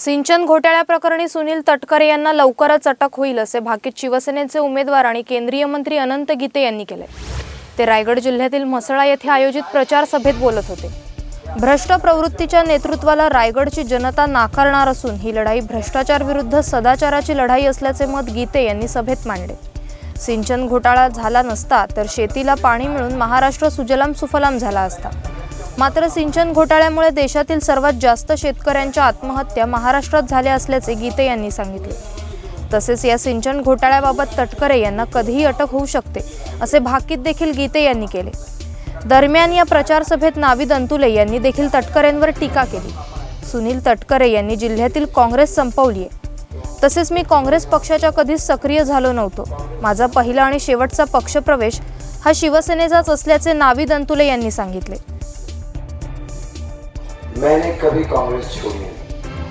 सिंचन घोटाळ्याप्रकरणी सुनील तटकरे यांना लवकरच अटक होईल असे भाकीत शिवसेनेचे उमेदवार आणि केंद्रीय मंत्री अनंत गीते यांनी केले. ते रायगड जिल्ह्यातील म्हसळा येथे आयोजित प्रचार सभेत बोलत होते. भ्रष्ट प्रवृत्तीच्या नेतृत्वाला रायगडची जनता नाकारणार असून ही लढाई भ्रष्टाचार विरुद्ध सदाचाराची लढाई असल्याचे मत गीते यांनी सभेत मांडले. सिंचन घोटाळा झाला नसता तर शेतीला पाणी मिळून महाराष्ट्र सुजलाम सुफलाम झाला असता. मात्र सिंचन घोटाळ्यामुळे देशातील सर्वात जास्त शेतकऱ्यांच्या आत्महत्या महाराष्ट्रात झाल्या असल्याचे गीते यांनी सांगितले. तसेच या सिंचन घोटाळ्याबाबत तटकरे यांना कधीही अटक होऊ शकते असे भाकीत देखील गीते यांनी केले. दरम्यान या प्रचार सभेत नाविद अंतुले यांनी देखील तटकरेंवर टीका केली. सुनील तटकरे यांनी जिल्ह्यातील काँग्रेस संपवली आहे तसेच मी काँग्रेस पक्षाच्या कधीच सक्रिय झालो नव्हतो. माझा पहिला आणि शेवटचा पक्षप्रवेश हा शिवसेनेचाच असल्याचे नाविद अंतुले यांनी सांगितले. मैंने कभी कांग्रेस छोड़ी नहीं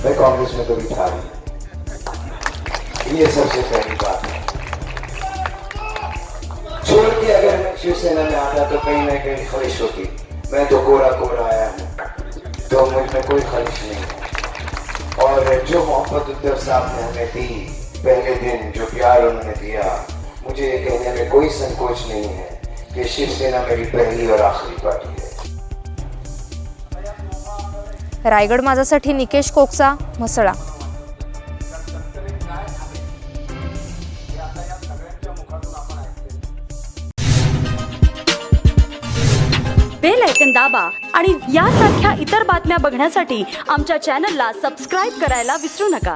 मैं कांग्रेस में कभी था नहीं। ये सबसे पहली बात है। छोड़ के अगर मैं शिवसेना में आता तो कहीं ना कहीं ख्वाहिश होती। मैं तो गोरा गोरा आया हूँ। तो मुझमें कोई ख्वाहिश नहीं है। और जो मोहब्बत उद्धव साहब ने हमें दी पहले दिन, जो प्यार उन्होंने दिया, मुझे ये कहने में कोई संकोच नहीं है कि शिवसेना मेरी पहली और आखिरी पार्टी है। रायगड माझासाठी निकेश कोकसा म्हसळा. बेल ऐकन दाबा आणि यासारख्या इतर बातम्या बघण्यासाठी आमच्या चॅनलला सबस्क्राईब करायला विसरू नका.